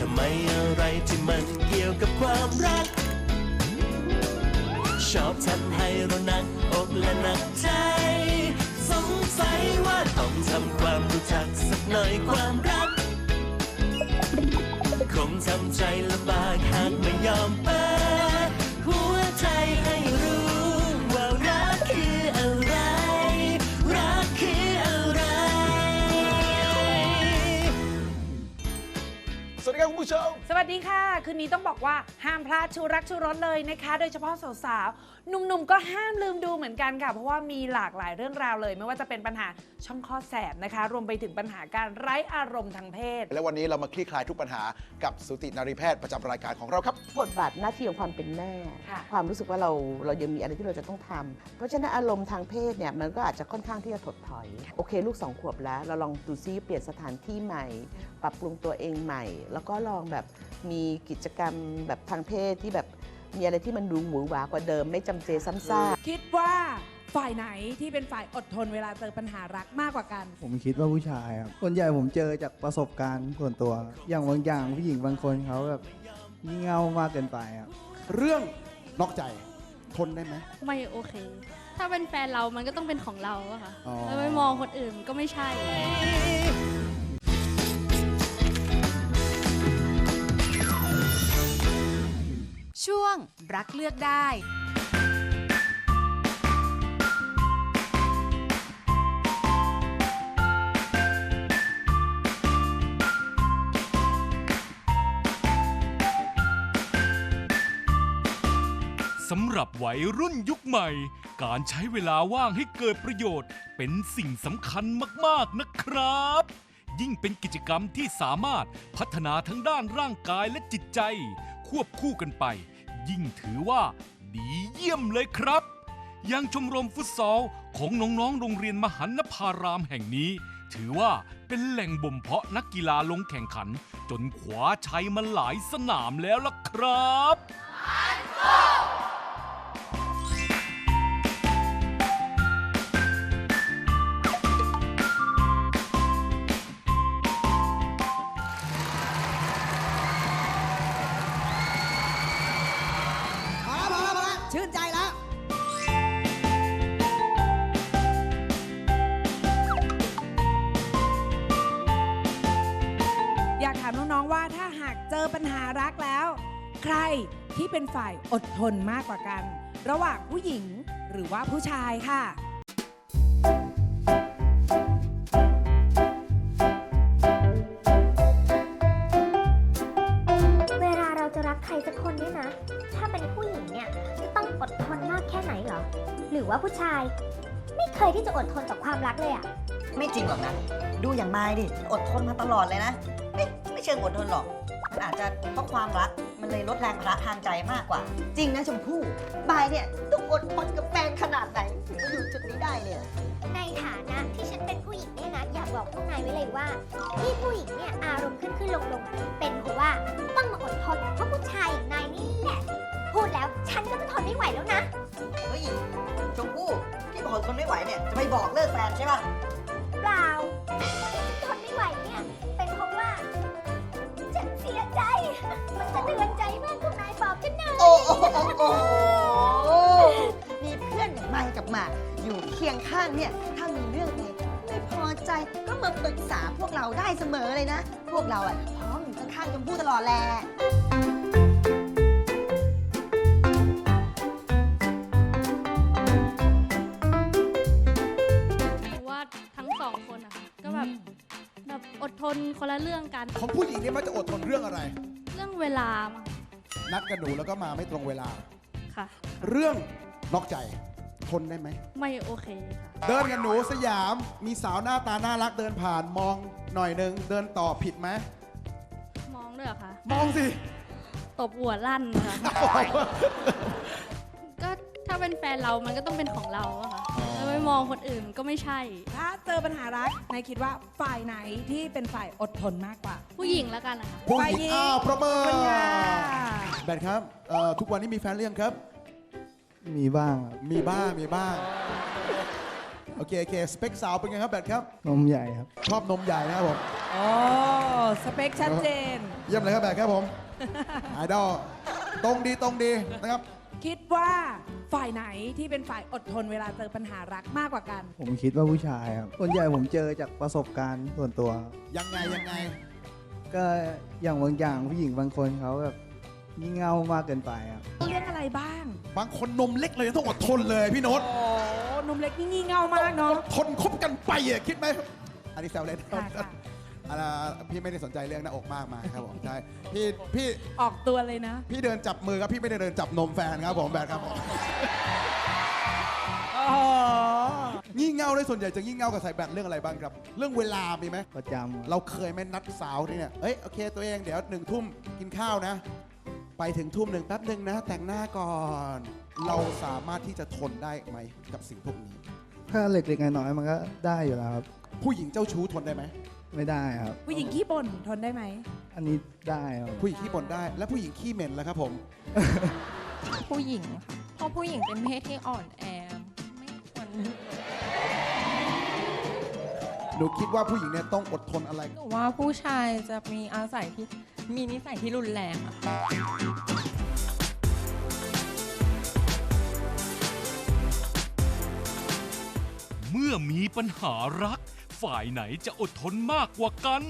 ทำไมอะไรที่มันเกี่ยวกับความรัก ชอบทำให้เราหนักอกและหนักใจ สงสัยว่าต้องทำความรู้จักสักหน่อยความรัก คงทำใจลำบากหากไม่ยอมไป ผู้ชม สวัสดีค่ะ คืนนี้ต้องบอกว่าห้ามพลาดชูรักชูรสเลยนะคะ โดยเฉพาะสาว หนุ่มๆก็ห้ามลืมดูเหมือนกันค่ะ เพราะว่ามีหลากหลายเรื่องราวเลย ไม่ว่าจะเป็นปัญหาช่องข้อแสบนะคะ รวมไปถึงปัญหาการไร้อารมณ์ทางเพศ และวันนี้เรามาคลี่คลายทุกปัญหากับสูตินารีแพทย์ประจำรายการของเราครับ บทบาทหน้าที่ของความเป็นแม่ ค่ะ ความรู้สึกว่าเราเรายังมีอะไรที่เราจะต้องทำเพราะฉะนั้นอารมณ์ทางเพศเนี่ยมันก็อาจจะค่อนข้างที่จะถดถอย โอเค ลูกสองขวบแล้ว เราลองดูซิเปลี่ยนสถานที่ใหม่ ปรับปรุงตัวเองใหม่ แล้วก็ลองแบบมีกิจกรรมแบบทางเพศที่แบบ มีอะไรที่มันดูหวือหวากว่าเดิมไม่จำเจซ้ำซากคิดว่าฝ่ายไหนที่เป็นฝ่ายอดทนเวลาเจอปัญหารักมากกว่ากัน ผมคิดว่าผู้ชายครับส่วนใหญ่ผมเจอจากประสบการณ์ส่วนตัว อย่างบางอย่างผู้หญิงบางคนเขาแบบงี่เง่ามากเกินไปครับเรื่องนอกใจทนได้ไหม ไม่โอเค ถ้าเป็นแฟนเรามันก็ต้องเป็นของเราอะค่ะอ๋อ แล้วไปมองคนอื่นก็ไม่ใช่ ช่วงรักเลือกได้ สำหรับวัยรุ่นยุคใหม่ การใช้เวลาว่างให้เกิดประโยชน์ เป็นสิ่งสำคัญมาก ๆ นะครับ ยิ่งเป็นกิจกรรมที่สามารถพัฒนาทั้งด้านร่างกายและจิตใจ ควบคู่กันไป ยิ่งถือว่า ดีเยี่ยมเลยครับ ยังชมรมฟุตซอลของน้องๆ โรงเรียนมหันนภารามแห่งนี้ ถือว่าเป็นแหล่งบ่มเพาะนักกีฬาลงแข่งขัน จนขวาชัยมาหลายสนามแล้วล่ะครับ ชื่นใจแล้วอยากถามน้องๆว่าถ้าหากเจอปัญหารักแล้ว ใครที่เป็นฝ่ายอดทนมากกว่ากัน ระหว่างผู้หญิงหรือว่าผู้ชายค่ะ ผู้ชาย ไม่เคยที่จะอดทนต่อความรักเลยอะไม่จริงหรอกนะ ดูอย่างไม้ดิ อดทนมาตลอดเลยนะไม่ไม่เชิงอดทนหรอก มันอาจจะเพราะความรัก มันเลยลดแรงภาระทางใจมากกว่า จริงนะชมพู่บายเนี่ยต้องอดทนกับแฟนขนาดไหนถึงมาอยู่จุดนี้ได้เนี่ย ในฐานะที่ฉันเป็นผู้หญิงเนี่ยนะอยากบอกพวกนายไว้เลยว่า ที่ผู้หญิงเนี่ยอารมณ์ขึ้นขึ้นลงลงเป็นเพราะว่าต้องมาอดทนเพราะผู้ชายอย่างนายนี่แหละ พูดแล้วฉันก็จะทนไม่ไหวแล้วนะ เฮ้ย ชมพู่ที่บอกทนไม่ไหวเนี่ยจะไปบอกเลิกแฟนใช่ป่ะเปล่าทนไม่ไหวเนี่ยเป็นเพราะว่า ฉันเสียใจ มันจะเดือนใจมากพวกนายบอกฉันหน่อยโอ้โหโอ้โหมีเพื่อนอย่างไม้กับหมากอยู่เคียงข้างเนี่ยถ้ามีเรื่องอะไรไม่พอใจก็มาปรึกษาพวกเราได้เสมอเลยนะ พวกเราอะพร้อมอยู่ข้างๆชมพู่ตลอดแหละ คนละเรื่องกัน ของผู้หญิงเนี่ยมันจะอดทนเรื่องอะไร เรื่องเวลามานัดกันหนูแล้วก็มาไม่ตรงเวลา ค่ะ เรื่องนอกใจทนได้ไหม ไม่โอเคค่ะ เดินกับหนูสยามมีสาวหน้าตาน่ารักเดินผ่านมองหน่อยหนึงเดินต่อผิดไหมมองด้วยเหรอคะมองสิ ตบหัวลั่นค่ะ ก็ถ้าเป็นแฟนเรามันก็ต้องเป็นของเราอะค่ะ แล้วไปมองคนอื่นก็ไม่ใช่ ถ้าเจอปัญหารักนายคิดว่าฝ่ายไหนที่เป็นฝ่ายอดทนมากกว่า ผู้หญิงแล้วกันนะคะผู้หญิงอ้าวประเมิขอบคุณค่ะแบนครับเอ่อทุกวันนี้มีแฟนหรือยังครับ มีบ้างครับมีบ้างมีบ้างโอเคโอเคสเปคสาวเป็นไงครับแบทครับ นมใหญ่ครับ ชอบนมใหญ่นะครับผมอ๋อสเปคชัดเจน เยี่ยมเลยครับแบบครับผมไอดอลตรงดีตรงดีนะครับ คิดว่าฝ่ายไหนที่เป็นฝ่ายอดทนเวลาเจอปัญหารักมากกว่ากัน ผมคิดว่าผู้ชายครับส่วนใหญ่ผมเจอจากประสบการณ์ส่วนตัว ยังไงยังไง ก็อย่างบางอย่างผู้หญิงบางคนเขาแบบงี่เง่ามากเกินไปครับเรื่องอะไรบ้าง บางคนนมเล็กเลยต้องอดทนเลยพี่โน้ตโอ้หนุ่มเล็กนี่งี่เง่ามากเนาะ ทนคบกันไปอะคิดไหมอันนี้แซวเล่น ค่ะค่ะ อ่าพี่ไม่ได้สนใจเรื่องหน้าอกมากมายครับผมใช่พี่พี่ออกตัวเลยนะ พี่เดินจับมือครับพี่ไม่ได้เดินจับนมแฟนครับผมแบบครับผมอ๋องี่เง่าด้วยส่วนใหญ่จะงี่เง่ากับสายแบตเรื่องอะไรบ้างครับ เรื่องเวลามีไหมประจำครับเราเคยไหมนัดสาวที่เนี่ยเอ้ยโอเคตัวเองเดี๋ยวหนึ่งทุ่มกินข้าวนะ ไปถึงทุ่มหนึ่งแป๊บหนึ่งนะ แต่งหน้าก่อน เราสามารถที่จะทนได้ไหมกับสิ่งพวกนี้ ถ้าเล็กๆน้อยๆมันก็ได้อยู่แล้วครับผู้หญิงเจ้าชู้ทนได้ไหม ไม่ได้ครับ ผู้หญิงขี้บ่นทนได้ไหม อันนี้ได้ครับผู้หญิงขี้บ่นได้ และผู้หญิงขี้เหม็นแล้วครับผม ผู้หญิงค่ะเพราะผู้หญิงเป็นเพศที่อ่อนแอไม่ควรหนูคิดว่าผู้หญิงเนี่ยต้องอดทนอะไร หนูว่าผู้ชายจะมีอาศัยที่มีนิสัยที่รุนแรงอะเมื่อมีปัญหารัก ฝ่ายไหนจะอดทนมากกว่ากัน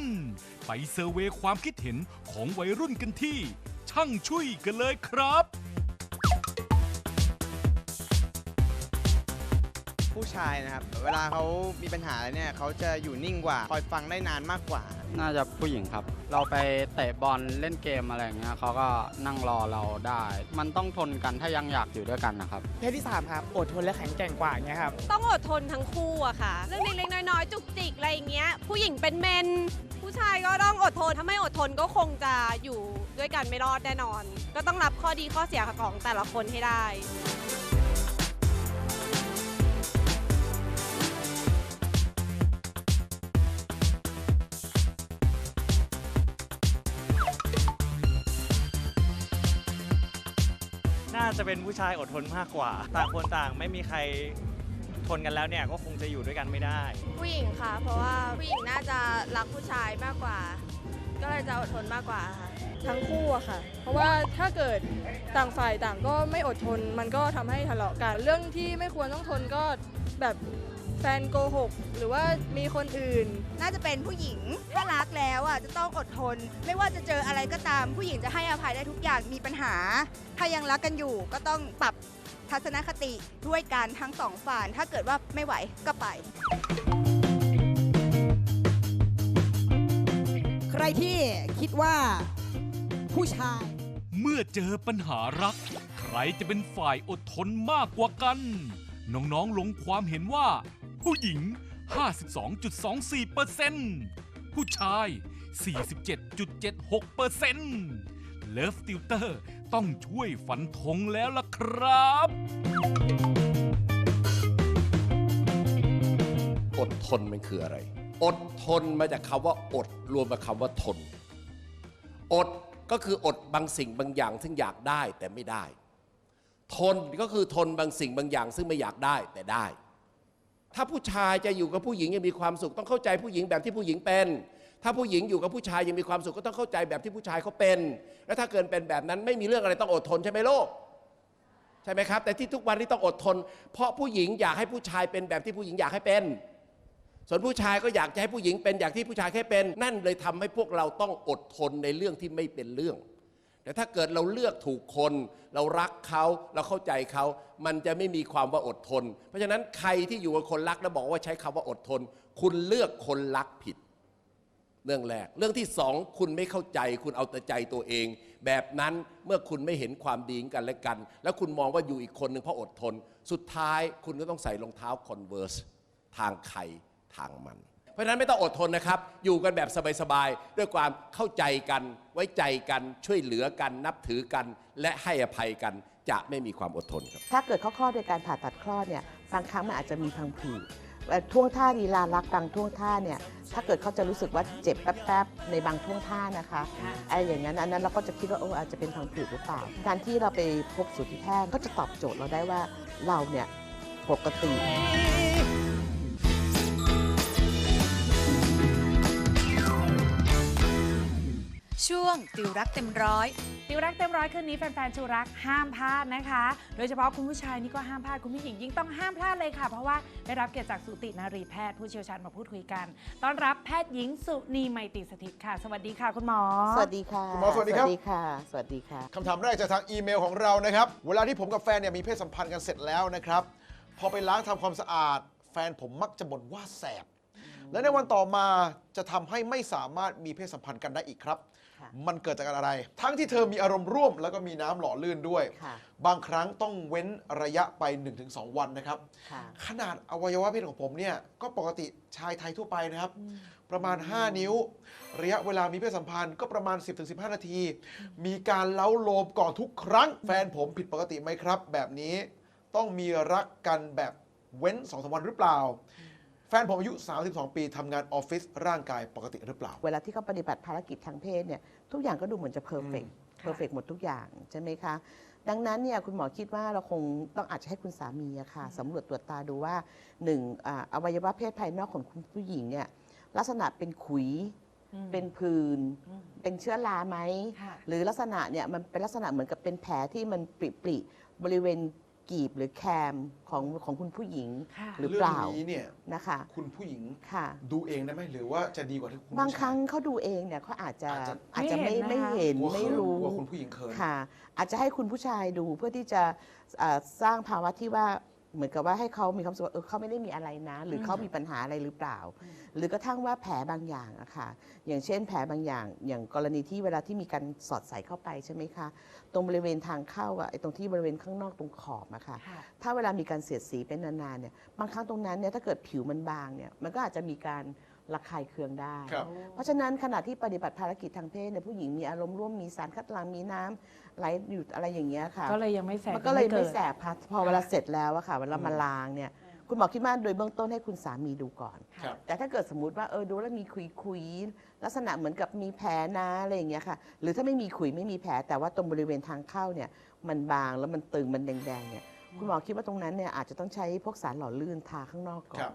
ไปเซอร์เวยความคิดเห็นของวัยรุ่นกันที่ ช่างช่วยกันเลยครับ ผู้ชายนะครับ เวลาเขามีปัญหาอะไรเนี่ยเขาจะอยู่นิ่งกว่า คอยฟังได้นานมากกว่า น่าจะผู้หญิงครับ เราไปเตะบอลเล่นเกมอะไรอย่างเงี้ยเขาก็นั่งรอเราได้ มันต้องทนกันถ้ายังอยากอยู่ด้วยกันนะครับ เพศที่ 3 ครับ อดทนและแข็งแกร่งกว่าอย่างเงี้ยครับ ต้องอดทนทั้งคู่อะค่ะ เรื่องเล็กๆน้อยๆจุกจิกอะไรอย่างเงี้ย ผู้หญิงเป็นเมน ผู้ชายก็ต้องอดทน ถ้าไม่อดทนก็คงจะอยู่ด้วยกันไม่รอดแน่นอน ก็ต้องรับข้อดีข้อเสียของแต่ละคนให้ได้ จะเป็นผู้ชายอดทนมากกว่า ต่างคนต่างไม่มีใครทนกันแล้วเนี่ยก็คงจะอยู่ด้วยกันไม่ได้ ผู้หญิงค่ะ เพราะว่าผู้หญิงน่าจะรักผู้ชายมากกว่า ก็เลยจะอดทนมากกว่าค่ะ ทั้งคู่อะค่ะ เพราะว่าถ้าเกิดต่างฝ่ายต่างก็ไม่อดทน มันก็ทำให้ทะเลาะกัน เรื่องที่ไม่ควรต้องทนก็แบบ แฟนโกหก หรือว่ามีคนอื่น น่าจะเป็นผู้หญิง ถ้ารักแล้วอะจะต้องอดทน ไม่ว่าจะเจออะไรก็ตาม ผู้หญิงจะให้อภัยได้ทุกอย่างมีปัญหา ถ้ายังรักกันอยู่ก็ต้องปรับทัศนคติด้วยกันทั้งสองฝ่ายถ้าเกิดว่าไม่ไหวก็ไป ใครที่คิดว่าผู้ชาย เมื่อเจอปัญหารัก ใครจะเป็นฝ่ายอดทนมากกว่ากัน น้องๆลงความเห็นว่า ผู้หญิง 52.24%ผู้ชาย 47.76%เลิฟติวเตอร์ต้องช่วยฝันธงแล้วล่ะครับ อดทนมันคืออะไร อดทนมาจากคำว่าอดรวมกับคำว่าทน อดก็คืออดบางสิ่งบางอย่างซึ่งอยากได้แต่ไม่ได้ ทนก็คือทนบางสิ่งบางอย่างซึ่งไม่อยากได้แต่ได้ ถ้าผู้ชายจะอยู่กับผู้หญิงยังมีความสุข ต้องเข้าใจผู้หญิงแบบที่ผู้หญิงเป็น ถ้าผู้หญิงอยู่กับผู้ชายยังมีความสุขก็ต้องเข้าใจแบบที่ผู้ชายเขาเป็น แล้วถ้าเกินเป็นแบบนั้นไม่มีเรื่องอะไรต้องอดทนใช่ไหมโลกใช่ไหมครับ แต่ที่ทุกวันนี้ต้องอดทน เพราะผู้หญิงอยากให้ผู้ชายเป็นแบบที่ผู้หญิงอยากให้เป็น ส่วนผู้ชายก็อยากจะให้ผู้หญิงเป็นอย่างที่ผู้ชายแค่เป็น นั่นเลยทำให้พวกเราต้องอดทนในเรื่องที่ไม่เป็นเรื่อง แต่ถ้าเกิดเราเลือกถูกคน เรารักเขาเราเข้าใจเขา มันจะไม่มีความว่าอดทน เพราะฉะนั้นใครที่อยู่กับคนรักแล้วบอกว่าใช้คำว่าอดทน คุณเลือกคนรักผิด เรื่องแรก เรื่องที่สองคุณไม่เข้าใจ คุณเอาแต่ใจตัวเอง แบบนั้นเมื่อคุณไม่เห็นความดีกันและกัน แล้วคุณมองว่าอยู่อีกคนหนึ่งเพราะอดทน สุดท้ายคุณก็ต้องใส่รองเท้าคอนเวิร์สทางใครทางมัน เพราะฉะนั้นไม่ต้องอดทนนะครับ อยู่กันแบบสบายๆ ด้วยความเข้าใจกัน ไว้ใจกัน ช่วยเหลือกัน นับถือกัน และให้อภัยกัน จะไม่มีความอดทนครับ ถ้าเกิดเขาคลอดโดยการผ่าตัดคลอดเนี่ย บางครั้งมันอาจจะมีพังผืดท่วงท่าลีลารักบางท่วงท่าเนี่ย ถ้าเกิดเขาจะรู้สึกว่าเจ็บแป๊บๆในบางท่วงท่านะคะไอ้อย่างนั้นอันนั้นเราก็จะคิดว่าโอ้อาจจะเป็นพังผืดหรือเปล่า การที่เราไปพบสูติแพทย์ก็จะตอบโจทย์เราได้ว่าเราเนี่ยปกติ ช่วงติวรักเต็มร้อยติวรักเต็มร้อยคืนนี้แฟนๆชูรักห้ามพลาดนะคะ โดยเฉพาะคุณผู้ชายนี่ก็ห้ามพลาดคุณผู้หญิงยิ่งต้องห้ามพลาดเลยค่ะ เพราะว่าได้รับเกียรติจากสูตินารีแพทย์ผู้เชี่ยวชาญมาพูดคุยกัน ต้อนรับแพทย์หญิงสุนีไมตรีสถิตค่ะ สวัสดีค่ะ คุณหมอ สวัสดีค่ะคุณหมอสวัสดีครับ สวัสดีค่ะ สวัสดีค่ะคำถามแรกจากทางอีเมลของเรานะครับ เวลาที่ผมกับแฟนเนี่ยมีเพศสัมพันธ์กันเสร็จแล้วนะครับ พอไปล้างทำความสะอาด แฟนผมมักจะบ่นว่าแสบ และในวันต่อมาจะทำให้ไม่สามารถมีเพศสัมพันธ์กันได้อีกครับ มันเกิดจากอะไร ทั้งที่เธอมีอารมณ์ร่วม แล้วก็มีน้ำหล่อลื่นด้วย ค่ะ บางครั้งต้องเว้นระยะไป 1-2 วันนะครับ ค่ะ ขนาดอวัยวะเพศของผมเนี่ย ก็ปกติชายไทยทั่วไปนะครับประมาณ 5 นิ้ว ระยะเวลามีเพศสัมพันธ์ก็ประมาณ 10-15 นาที มีการเล้าโลมก่อนทุกครั้ง แฟนผมผิดปกติไหมครับ แบบนี้ต้องมีรักกันแบบเว้น2อสวันหรือเปล่า แฟนผมอายุ 32 ปีทำงานออฟฟิศร่างกายปกติหรือเปล่า เวลาที่เขาปฏิบัติภารกิจทางเพศเนี่ยทุกอย่างก็ดูเหมือนจะเพอร์เฟกต์เพอร์เฟกหมดทุกอย่างใช่ไหมคะ ดังนั้นเนี่ยคุณหมอคิดว่าเราคงต้องอาจจะให้คุณสามีอะค่ะสำรวจตรวจตาดูว่าหนึ่งอ่าอวัยวะเพศภายนอกของคุณผู้หญิงเนี่ยลักษณะเป็นขุยเป็นผื่นเป็นเชื้อราไหมหรือลักษณะเนี่ยมันเป็นลักษณะเหมือนกับเป็นแผลที่มันปริๆบริเวณ กีบหรือแคมของของคุณผู้หญิงหรือเปล่าเรื่องนี้เนี่ยนะคะ คุณผู้หญิงค่ะ ดูเองได้ไหมหรือว่าจะดีกว่าที่คุณบางผู้คชายรั้งเขาดูเองเนี่ยเขาอาจจะอาจจะ อาจจะไม่ไม่ไม่เห็เห็นนนะคะไม่รู้ กลัวคุณผู้หญิงเขิน ค่ะ อาจจะให้คุณผู้ชายดูเพื่อที่จะเอ่อสร้างภาวะที่ว่า เหมือนกับว่าให้เขามีความรู้สึกว่าเออเขาไม่ได้มีอะไรนะ หรือเขามีปัญหาอะไรหรือเปล่า หรือกระทั่งว่าแผลบางอย่างอะค่ะ อย่างเช่น แผลบางอย่าง อย่างกรณีที่เวลาที่มีการสอดใส่เข้าไปใช่ไหมคะ ตรงบริเวณทางเข้าอะไอ้ตรงที่บริเวณข้างนอกตรงขอบอะค่ะถ้าเวลามีการเสียดสีเป็นนานๆเนี่ย บางครั้งตรงนั้นเนี่ยถ้าเกิดผิวมันบางเนี่ย มันก็อาจจะมีการ ระคายเคืองได้ ครับ เพราะฉะนั้นขณะที่ปฏิบัติภารกิจทางเพศเนี่ยผู้หญิงมีอารมณ์ร่วมมีสารคัดหลั่งมีน้ำไหลอยู่อะไรอย่างเงี้ยค่ะ ก็เลยยังไม่แสบมันก็เลยไม่เกิไม่ดแสบค่ะพอเวลาเสร็จแล้วอะค่ะเวลามาล้างเนี่ย คุณหมอคิดว่าโดยเบื้องต้นให้คุณสามีดูก่อน ครับ แต่ถ้าเกิดสมมติว่าเออดูแล้วมีขุยขุยๆลักษณะเหมือนกับมีแผลนะอะไรอย่างเงี้ยค่ะ หรือถ้าไม่มีขุยไม่มีแผลแต่ว่าตรงบริเวณทางเข้าเนี่ย มันบางแล้วมันตึงมันแดงๆเนี่ย คุณหมอคิดว่าตรงนั้นเนี่ยอาจจะต้องใช้พวกสารหล่อลื่นทาข้างนอกก่อครันบ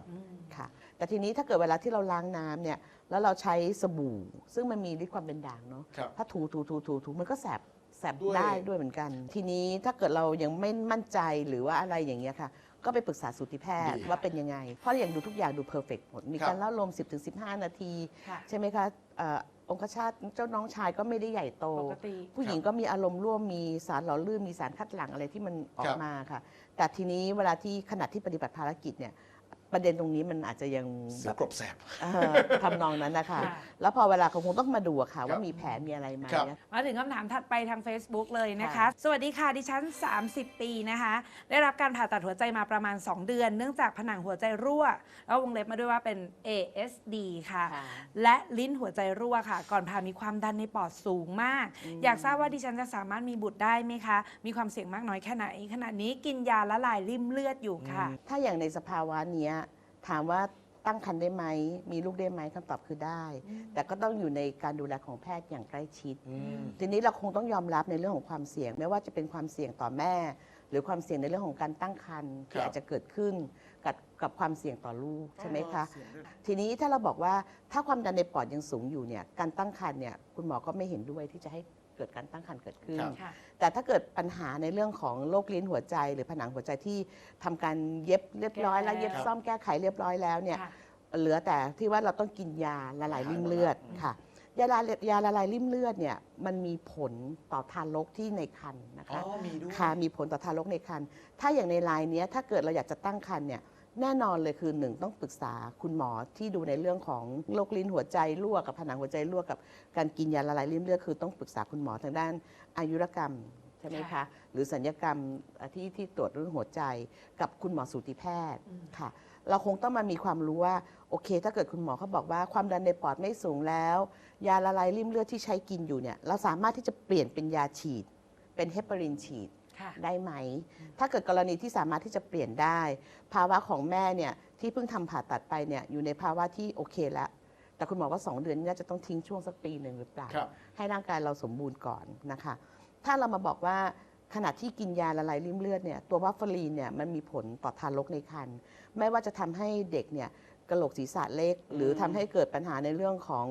ค่ะ แต่ทีนี้ถ้าเกิดเวลาที่เราล้างน้ำเนี่ยแล้วเราใช้สบู่ ซึ่งมันมีฤทธิ์ความเป็นด่างเนาะครับ ถ้าถูถูถูถูถูมันก็แสบแสบด้วย ได้ด้วยเหมือนกัน ทีนี้ถ้าเกิดเรายังไม่มั่นใจหรือว่าอะไรอย่างเงี้ยค่ะ ก็ไปปรึกษาสูติแพทย์ดีว่าเป็นยังไง เพราะอย่างดูทุกอย่างดูเพอร์เฟกหมดมีครับ การเล่าลม 10-15 นาที ค่ะ ใช่ไหมคะเอ่อ องคชาตเจ้าน้องชายก็ไม่ได้ใหญ่โต ปกติ ผู้หญิงก็มีอารมณ์ร่วมมีสารหล่อลื่นมีสารคัดหลั่งอะไรที่มันออครักบ มาค่ะ แต่ทีนี้เวลาที่ขณะที่ปฏิบัติภารกิจเนี่ย ประเด็นตรงนี้มันอาจจะยังเสือกรบแสบ เอ่อทำนองนั้นนะคะ ค่ะ แล้วพอเวลาเขาคงต้องมาดูอะค่ะว่ามีแผลมีอะไรไหม ครับ มาถึงคำถามถัดไปทาง Facebook เลยนะคะ ค่ะ สวัสดีค่ะ ดิฉัน 30 ปีนะคะ ได้รับการผ่าตัดหัวใจมาประมาณ 2 เดือน เนื่องจากผนังหัวใจรั่ว แล้ววงเล็บมาด้วยว่าเป็น ASD ค่ะ ค่ะ และลิ้นหัวใจรั่วค่ะ ก่อนผ่ามีความดันในปอดสูงมากอยากทราบว่าดิฉันจะสามารถมีบุตรได้ไหมคะ มีความเสี่ยงมากน้อยแค่ไหนขณะนี้กินยาละลายริ่มเลือดอยู่ค่ะ ถ้าอย่างในสภาวะเนี้ย ถามว่าตั้งครรภ์ได้ไหม มีลูกได้ไหมคำตอบคือได้ แต่ก็ต้องอยู่ในการดูแลของแพทย์อย่างใกล้ชิด ทีนี้เราคงต้องยอมรับในเรื่องของความเสี่ยง ไม่ว่าจะเป็นความเสี่ยงต่อแม่ หรือความเสี่ยงในเรื่องของการตั้งครรภ์ที่ครับอาจจะเกิดขึ้นกับกับความเสี่ยงต่อลูกใช่ไหมคะเสี่ยงด้วยทีนี้ถ้าเราบอกว่าถ้าความดันในปอดยังสูงอยู่เนี่ยการตั้งครรภ์เนี่ยคุณหมอก็ไม่เห็นด้วยที่จะให้เกิดการตั้งครรภ์เกิดขึ้น ครับ ค่ะแต่ถ้าเกิดปัญหาในเรื่องของโรคลิ้นหัวใจ หรือผนังหัวใจที่ทำการเย็บเรียบร้อยแล้วแก้เย็บซ่อมแก้ไขเรียบร้อยแล้วเนี่ย ค่ะ เหลือแต่ที่ว่าเราต้องกินยาละลายริ่มเลือดค่ะยาละลายยาละลายริ่มเลือดเนี่ยมันมีผลต่อทารกที่ในครรภ์นะคะอ๋อมีด้วย ค่ะมีผลต่อทารกในครรภ์ถ้าอย่างในรายเนี้ยถ้าเกิดเราอยากจะตั้งครรภ์เนี่ย แน่นอนเลยคือหนึ่งต้องปรึกษาคุณหมอที่ดูในเรื่องของโรคลิ้นหัวใจรั่วกับผนังหัวใจรั่วกับการกินยาละลายริ่มเลือดคือต้องปรึกษาคุณหมอทางด้านอายุรกรรมใช่ไหมคะค่ะหรือสัญญกรรมเอ่อที่ที่ตรวจเรื่องหัวใจกับคุณหมอสูติแพทย์ค่ะ เราคงต้องมามีความรู้ว่าโอเค ถ้าเกิดคุณหมอเขาบอกว่าความดันในปอดไม่สูงแล้ว ยาละลายริ่มเลือดที่ใช้กินอยู่เนี่ยเราสามารถที่จะเปลี่ยนเป็นยาฉีด เป็นเฮปารินฉีดค่ะ ได้ไหม ถ้าเกิดกรณีที่สามารถที่จะเปลี่ยนได้ ภาวะของแม่เนี่ยที่เพิ่งทำผ่าตัดไปเนี่ยอยู่ในภาวะที่โอเคแล้วแต่คุณหมอว่า 2 เดือนน่าจะต้องทิ้งช่วงสักปีหนึ่งหรือเปล่าครับให้ร่างกายเราสมบูรณ์ก่อนนะคะ ถ้าเรามาบอกว่าขณะที่กินยาละลายริ่มเลือดเนี่ยตัววัฟเฟอรีนเนี่ยมันมีผลต่อทารกในครรภ์ไม่ว่าจะทำให้เด็กเนี่ยกระโหลกศีรษะเล็ก หรือทำให้เกิดปัญหาในเรื่องของ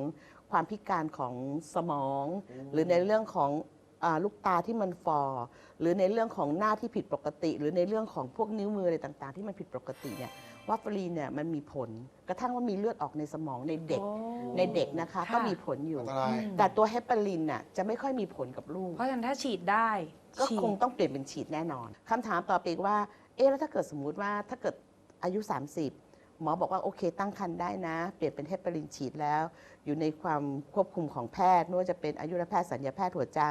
ความพิการของสมอง หรือในเรื่องของอา ลูกตาที่มันฟอหรือในเรื่องของหน้าที่ผิดปกติ หรือในเรื่องของพวกนิ้วมืออะไรต่างๆ ที่มันผิดปกติเนี่ยวาฟารีนเนี่ยมันมีผลกระทั่งว่ามีเลือดออกในสมองในเด็กโอ้ในเด็กนะคะค่ะก็มีผลอยู่ อันตราย แต่ตัวเฮปารินน่ะจะไม่ค่อยมีผลกับลูก เพราะฉะนั้นถ้าฉีดได้ก็ฉีด คงต้องเปลี่ยนเป็นฉีดแน่นอนคำถามต่อไปอีกว่า เอ๊ะแล้วถ้าเกิดสมมุติว่าถ้าเกิดอายุ 30 หมอบอกว่าโอเคตั้งครรภ์ได้นะ เปลี่ยนเป็นเฮปารินฉีดแล้ว อยู่ในความควบคุมของแพทย์ไม่ว่าจะเป็นอายุรแพทย์สัญญาแพทย์หัวใจ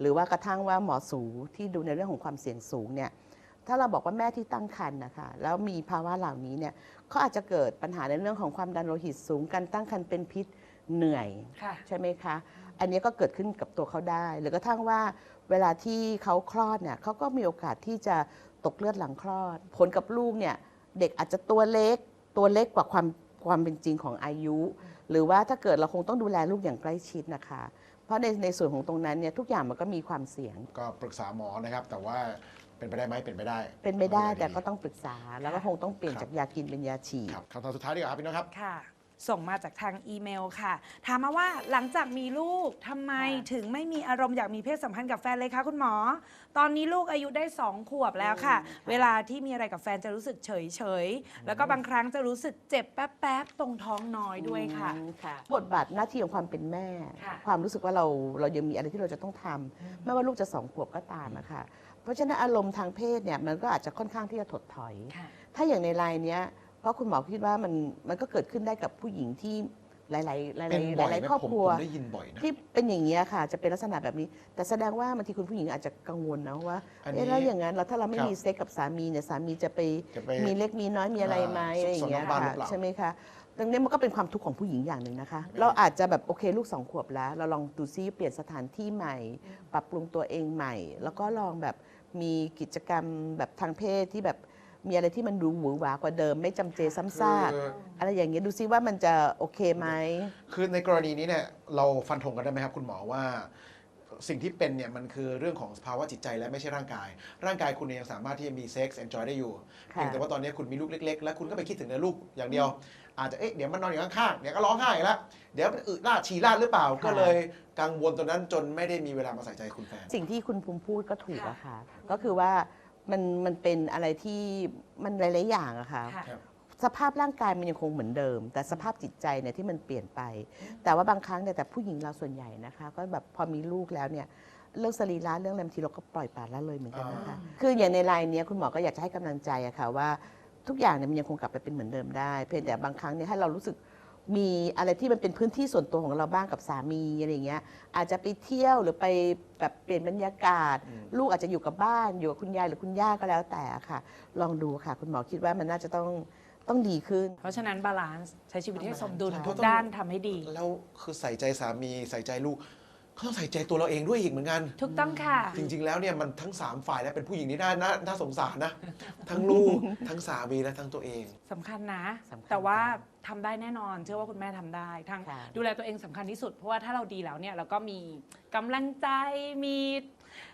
หรือว่ากระทั่งว่าหมอสูที่ดูในเรื่องของความเสี่ยงสูงเนี่ยถ้าเราบอกว่าแม่ที่ตั้งครรภ์นะคะแล้วมีภาวะเหล่านี้เนี่ยเขาอาจจะเกิดปัญหาในเรื่องของความดันโลหิตสูงการตั้งครรภ์เป็นพิษเหนื่อยค่ะใช่ไหมคะ อันนี้ก็เกิดขึ้นกับตัวเขาได้ หรือกระทั่งว่าเวลาที่เขาคลอดเนี่ยเขาก็มีโอกาสที่จะตกเลือดหลังคลอด ผลกับลูกเนี่ยเด็กอาจจะตัวเล็ก ตัวเล็กกว่าความความเป็นจริงของอายุ หรือว่าถ้าเกิดเราคงต้องดูแลลูกอย่างใกล้ชิดนะคะ เพราะในในส่วนของตรงนั้นเนี่ยทุกอย่างมันก็มีความเสี่ยง ก็ปรึกษาหมอนะครับ แต่ว่าเป็นไปได้ไหมเป็นไปได้ เป็นไม่ได้เอาแต่ดีก็ต้องปรึกษาแล้วก็คงต้องเปลี่ยนครับจากยากินเป็นยาฉีดครับคำถามสุดท้ายดีกว่าครับพี่น้องครับ ค่ะ ส่งมาจากทางอีเมลค่ะ ถามมาว่าหลังจากมีลูกทำไมถึงไม่มีอารมณ์อยากมีเพศสัมพันธ์กับแฟนเลยคะคุณหมอ ตอนนี้ลูกอายุได้สองขวบแล้วค่ะ เวลาที่มีอะไรกับแฟนจะรู้สึกเฉยเฉยๆแล้วก็บางครั้งจะรู้สึกเจ็บแป๊บๆตรงท้องน้อยด้วยค่ะ อืมค่ะ บทบาทหน้าที่ของความเป็นแม่ ค่ะความรู้สึกว่าเราเรายังมีอะไรที่เราจะต้องทำไม่ว่าลูกจะสองขวบก็ตามนะคะเพราะฉะนั้นอารมณ์ทางเพศเนี่ยมันก็อาจจะค่อนข้างที่จะถดถอยถ้าอย่างในรายเนี้ย เพราะคุณหมอคิดว่ามันมันก็เกิดขึ้นได้กับผู้หญิงที่หลายๆหลายเป็นๆหบ่อยลายไหมๆครอบผมครัว ผมได้ยินบ่อยนะ ที่เป็นอย่างนี้ยค่ะ จะเป็นลักษณะแบบนี้ แต่แสดงว่าบางทีคุณผู้หญิงอาจจะกังวลนะว่าอันนี้เอ๊ะแล้วอย่างนั้นเราถ้าเราไม่ครับมีเซ็กกับสามีเนี่ยสามีจะไปจะไปมีเล็กมีน้อยมีอะไรไหมอ่าอะไรอย่างเงี้ยสนน้ำบานหรืค่ะอเปล่า ใช่ไหมคะดังนี้มันก็เป็นความทุกข์ของผู้หญิงอย่างหนึ่งนะคะ เราอาจจะแบบโอเคลูกสองขวบแล้ว เราลองดูซิเปลี่ยนสถานที่ใหม่ ปรับปรุงตัวเองใหม่ แล้วก็ลองแบบมีกิจกรรมแบบทางเพศที่แบบ มีอะไรที่มันดูหวือหวากว่าเดิม ไม่จำเจซ้ำซากคือ อะไรอย่างเงี้ยดูซิว่ามันจะโอเคไหม คือในกรณีนี้เนี่ยเราฟันธงกันได้ไหมครับคุณหมอว่า สิ่งที่เป็นเนี่ยมันคือเรื่องของสภาวะจิตใจและไม่ใช่ร่างกาย ร่างกายคุณเนี่ยยังสามารถที่จะมีเซ็กซ์เอนจอยได้อยู่ค่ะ เพียงแต่ว่าตอนนี้คุณมีลูกเล็กๆ แล้วคุณก็ไปคิดถึงในลูกอย่างเดียว อาจจะเอ๊ะเดี๋ยวมันนอนอยู่ข้างๆเดี๋ยวก็ร้องไห้อีกแล้วเดี๋ยวมันอึลาดฉี่ลาดหรือเปล่าก็เลยกังวลตรงนั้นจนไม่ได้มีเวลามาใส่ใจคุณแฟน สิ่งที่คุณภูมิพูดก็ถูกอะค่ะ ก็คือว่า มันมันเป็นอะไรที่มันหลาย ๆ อย่างอะค่ะ ค่ะ สภาพร่างกายมันยังคงเหมือนเดิม แต่สภาพจิตใจเนี่ยที่มันเปลี่ยนไป แต่ว่าบางครั้งเนี่ยแต่ผู้หญิงเราส่วนใหญ่นะคะ ก็แบบพอมีลูกแล้วเนี่ยเรื่องสรีระเรื่องอะไรบางทีเราก็ปล่อยปละละเลยเหมือนกันนะคะ คืออย่างในรายเนี้ยคุณหมอก็อยากจะให้กำลังใจอะค่ะว่า ทุกอย่างเนี่ยมันยังคงกลับไปเป็นเหมือนเดิมได้ เพียงแต่บางครั้งเนี่ยให้เรารู้สึก มีอะไรที่มันเป็นพื้นที่ส่วนตัวของเราบ้างกับสามีอะไรอย่างเงี้ยอาจจะไปเที่ยวหรือไปแบบเปลี่ยนบรรยากาศ ลูกอาจจะอยู่กับบ้านอยู่กับคุณยายหรือคุณย่าก็แล้วแต่ค่ะ ลองดูค่ะ คุณหมอคิดว่ามันน่าจะต้องต้องดีขึ้น เพราะฉะนั้นบาลานซ์ใช้ชีวิตให้สมดุลใช่ทุกด้านทำให้ดี แล้วคือใส่ใจสามีใส่ใจลูก เขาต้องใส่ใจตัวเราเองด้วยอีกเหมือนกัน ถูกต้องค่ะ จริง ๆ แล้วเนี่ยมันทั้ง 3 ฝ่ายแล้วเป็นผู้หญิงนี่น่าน่าน่าสงสารนะ ทั้งลูก ทั้งสามีและทั้งตัวเอง สำคัญนะ สำคัญแต่ว่าทำได้แน่นอน เชื่อว่าคุณแม่ทำได้ทั้งค่ะ ดูแลตัวเองสำคัญที่สุด เพราะว่าถ้าเราดีแล้วเนี่ยเราก็มีกำลังใจมี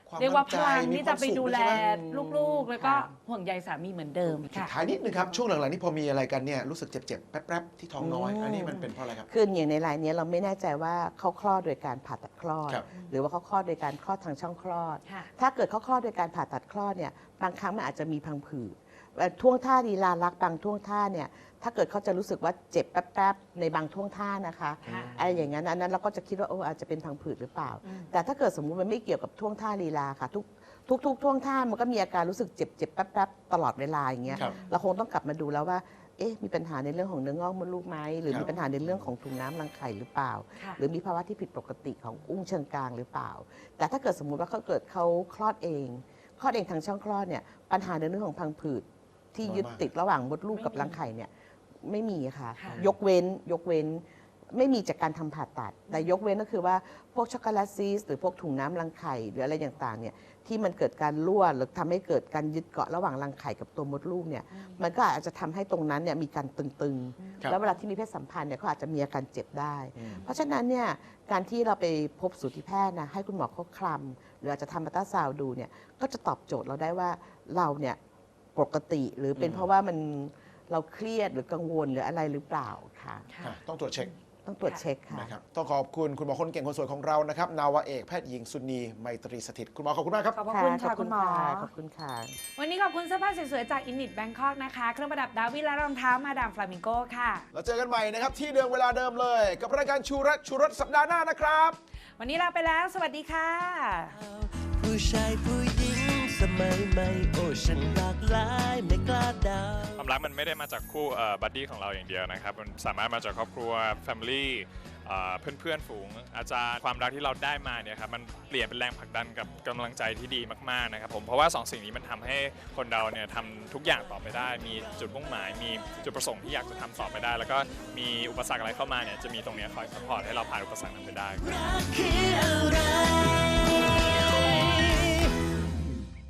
ความเรียกว่ามั่พนใจลังมีที่ควาจะมไปสุขดูแลใช่ไหมลูกๆ แล้วก็ค่ะห่วงใยสามีเหมือนเดิมสุดค่ะท้ายนิดนึงครับช่วงหลังๆนี่พอมีอะไรกันเนี่ยรู้สึกเจ็บๆแป๊บๆที่ท้องน้อยอืมอันนี้มันเป็นเพราะอะไรครับคืออย่างในรายเนี้ยเราไม่แน่ใจว่าเขาคลอดโดยการผ่าตัดคลอดครับหรือว่าเขาคลอดโดยการคลอดทางช่องคลอดค่ะถ้าเกิดเขาคลอดโดยการผ่าตัดคลอดเนี่ยบางครั้งมันอาจจะมีพังผืดเอ่อ ท่วงท่าดีลารักบางท่วงท่าเนี่ยถ้าเกิดเขาจะรู้สึกว่าเจ็บแป๊บๆในบางท่วงท่านะคะค่ะอะไรอย่างนั้นอันนั้นเราก็จะคิดว่าโอ้อาจจะเป็นพังผืดหรือเปล่า อืม แต่ถ้าเกิดสมมุติมันไม่เกี่ยวกับท่วงท่าลีลาค่ะ ทุกทุกทุกท่วงท่ามันก็มีอาการรู้สึกเจ็บเจ็บแป๊บๆตลอดเวลาอย่างเงี้ยครับ เราคงต้องกลับมาดูแล้วว่าเอ๊ะมีปัญหาในเรื่องของเนื้องอกมดลูกไหมหรือครับ มีปัญหาในเรื่องของถุงน้ำรังไข่หรือเปล่า ค่ะ หรือมีภาวะที่ผิดปกติของอุ้งเชิงกรานหรือเปล่า แต่ถ้าเกิดสมมุติว่าเขาเกิดเขาคลอดเอง คลอดเองทางช่องคลอดเนี่ยปัญหาในเรื่องของพังผืด ที่น้อยมากยึดติดระหว่างมดลูกกับรังไข่เนี่ยไม่มีค่ะ ค่ะ ยกเว้นยกเว้นไม่มีจากการทำผ่าตัด แต่ยกเว้นก็คือว่าพวกช็อกโกแลตซีสหรือพวกถุงน้ำรังไข่หรืออะไรต่างๆเนี่ยที่มันเกิดการรั่วหรือทำให้เกิดการยึดเกาะระหว่างรังไข่กับตัวมดลูกเนี่ยมันก็อาจจะทำให้ตรงนั้นเนี่ยมีการตึงครับ ๆ แล้วเวลาที่มีเพศสัมพันธ์เนี่ยเขาอาจจะมีอาการเจ็บได้ อืม เพราะฉะนั้นเนี่ยการที่เราไปพบสูติแพทย์นะให้คุณหมอเขาคลำหรืออาจจะทำมัลตราซาวด์ดูเนี่ยก็จะตอบโจทย์เราได้ว่าเราเนี่ย ปกติ หรือเป็นเพราะว่ามันเราเครียดหรือกังวลหรืออะไรหรือเปล่าค่ะอะต้องตรวจเช็คต้องตรวจเช็คค่ะ นะครับต้องขอบคุณคุณหมอคนเก่งคนสวยของเรานะครับนาวาเอกแพทย์หญิงสุนีไมตรีสถิตคุณหมอขอบคุณมากครับ ขอบพระคุณค่ะขอบคุคุณณหมอค่ะขอบคุณค่ะ วันนี้ขอบคุณเสื้อผ้าสวยๆจากอินนิตแบงคอกนะคะ เครื่องประดับดาวิและรองเท้ามาดามฟลามิงโกค่ะเราเจอกันใหม่นะครับ ที่เดิมเวลาเดิมเลย กับรายการชูรัตชูรสสัปดาห์หน้านะครับ วันนี้ลาไปแล้ว สวัสดีค่ะ ผู้ชายผู้หญิง สมัยใหม่โอ้ฉันหลากหลายไม่กล้าเดาความรักมันไม่ได้มาจากคู่บัดดี้ของเราอย่างเดียวนะครับ มันสามารถมาจากครอบครัว Family เอ่อเพื่อนๆฝูงอาจารย์ความรักที่เราได้มาเนี่ยครับมันเปลี่ยนเป็นแรงผลักดันกับกำลังใจที่ดีมากๆนะครับผมเพราะว่าสองสิ่งนี้มันทำให้คนเราเนี่ยทำทุกอย่างต่อไปได้ มีจุดมุ่งหมาย มีจุดประสงค์ที่อยากจะทำต่อไปได้ แล้วก็มีอุปสรรคอะไรเข้ามาเนี่ยจะมีตรงนี้คอยสปอร์ตให้เราผ่านอุปสรรคนั้นไปได้